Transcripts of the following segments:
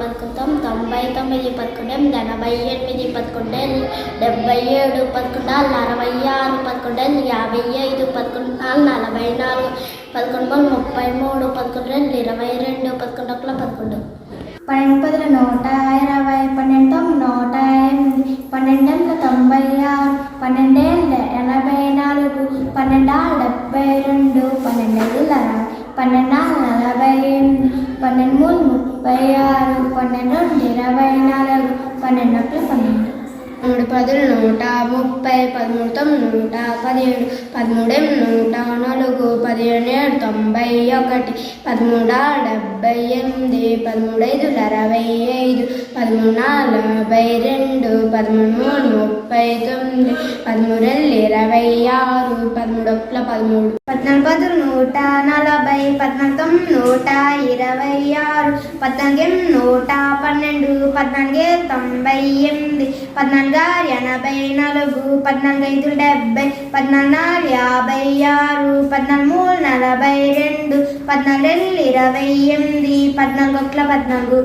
పదకొండు తొంభై తొమ్మిది పదకొండు ఎనభై ఎనిమిది పదకొండు డెబ్బై ఏడు పదకొండు అరవై ఆరు పదకొండు యాభై ఐదు పదకొండు నాలుగు నలభై నాలుగు పదకొండు ముప్పై మూడు పదకొండు రెండు ఇరవై రెండు పదకొండు ఒకల పదకొండు. పన్నెండు పదుల నూట ఇరవై పన్నెండు నూట ఎనిమిది పన్నెండు తొంభై ఆరు పన్నెండేళ్ళ ఎనభై నాలుగు పన్నెండు డెబ్బై రెండు పన్నెండు అరవై పన్నెండు నలభై ఎనిమిది పన్నెండు మూడు ముప్పై ఆరు పన్నెండు రెండు ఇరవై నాలుగు పన్నెండు ఒకటి పన్నెండు మూడు పదులు నూట ముప్పై పదమూడు తొమ్మిది నూట పదిహేడు పదమూడు నూట నాలుగు పదిహేను తొంభై ఒకటి పదమూడు డెబ్బై ఎనిమిది పదమూడు ఐదు అరవై ఐదు పదమూడు నలభై రెండు పదమూడు తొమ్మిది పదమూడు ఇరవై ఆరు పదమూడు ఒకట్ల పదమూడు. పద్నాలుగు పదులు నూట నలభై పద్నాలుగు తొమ్మిది నూట ఇరవై ఆరు పద్నాలుగు నూట పన్నెండు పద్నాలుగు తొంభై ఎనిమిది పద్నాలుగు ఆరు ఎనభై నాలుగు పద్నాలుగు ఐదు డెబ్బై పద్నాలుగు నాలుగు యాభై ఆరు పద్నాలుగు మూడు నలభై రెండు పద్నాలుగు ఇరవై ఎనిమిది పద్నాలుగు ఒకట్ల పద్నాలుగు.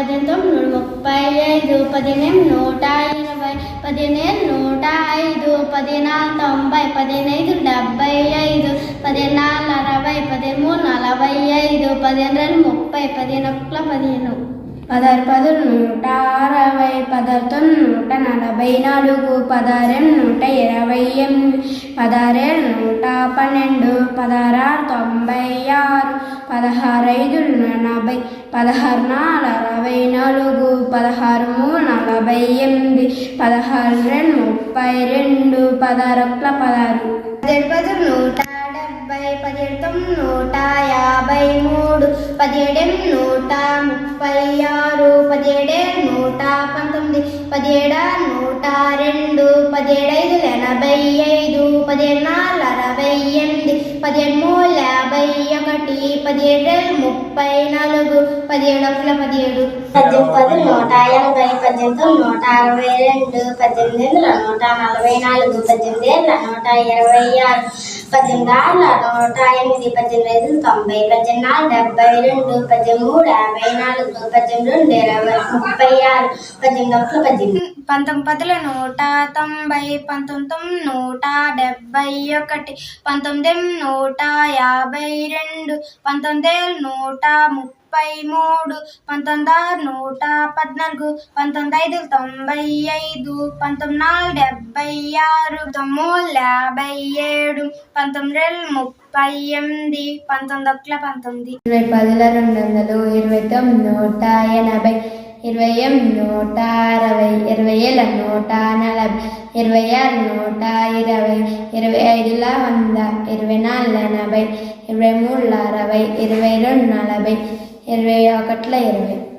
పది నూట ముప్పై ఐదు పదిహేను నూట ఇరవై పదిహేను నూట ఐదు పదినాలుగు తొంభై పదిహేను డెబ్బై ఐదు పదినాలుగు అరవై పదిమూడు నలభై ఐదు పదిహేను ముప్పై పదిహేను ఒకట్ల పదిహేను. పదహారు పదులు నూట అరవై పదహారుతో నూట నలభై నాలుగు పదహారు నూట ఇరవై ఎనిమిది పదారేడు నూట పన్నెండు పదహారు తొంభై ఆరు పదహారు ఐదు నలభై పదహారు నాలుగు అరవై నాలుగు పదహారు నలభై ఎనిమిది పదహారు రెండు ముప్పై రెండు పదహారు పదహారు పదిహేడు పదులు నూట డెబ్బై పదిహేడు తొమ్మిది నూట యాభై మూడు పదిహేడు నూట ముప్పై ఆరు పదిహేడు నూట పంతొమ్మిది పదిహేడు నూట రెండు పదిహేడు ఐదు ఎనభై ఐదు పదిహేడు నాలుగు అరవై ఎనిమిది పదిహేడు మూడు యాభై ఒకటి పదిహేడు ముప్పై నాలుగు పదిహేడు ఒకటి పదిహేడు. పద్దెనిమిది పది నూట ఎనభై పద్దెనిమిది నూట అరవై రెండు పద్దెనిమిది వందల నూట నలభై నాలుగు పద్దెనిమిది నూట ఇరవై ఆరు. పద్దెనిమిది ఆరుల నూట ఎనిమిది పద్దెనిమిది ఐదు తొంభై పద్దెనిమిది నాలుగు డెబ్బై రెండు పద్దెనిమిది మూడు యాభై నాలుగు పద్దెనిమిది రెండు ఇరవై ముప్పై ఆరు పద్దెనిమిది ఒకటి పద్దెనిమిది పంతొమ్మిది పదుల నూట తొంభై పంతొమ్మిది నూట డెబ్బై ఒకటి పంతొమ్మిది నూట యాభై రెండు పంతొమ్మిది నూట ముప్పై ముప్పై మూడు పంతొమ్మిది ఆరు నూట పద్నాలుగు పంతొమ్మిది ఐదు తొంభై ఐదు పంతొమ్మిది నాలుగు డెబ్బై ఆరు తొమ్మిది యాభై ఏడు పంతొమ్మిది రెండు ముప్పై ఎనిమిది పంతొమ్మిది ఒకటి పంతొమ్మిది. ఇరవై పదుల రెండు వందలు ఇరవై తొమ్మిది నూట ఎనభై ఇరవై ఎనిమిది నూట అరవై ఇరవై ఏళ్ళ నూట నలభై ఇరవై ఆరు నూట ఇరవై ఇరవై ఐదుల వంద ఇరవై నాలుగు ఎనభై ఇరవై మూడు అరవై ఇరవై రెండు నలభై ఇరవై ఒకట్ల ఇరవై.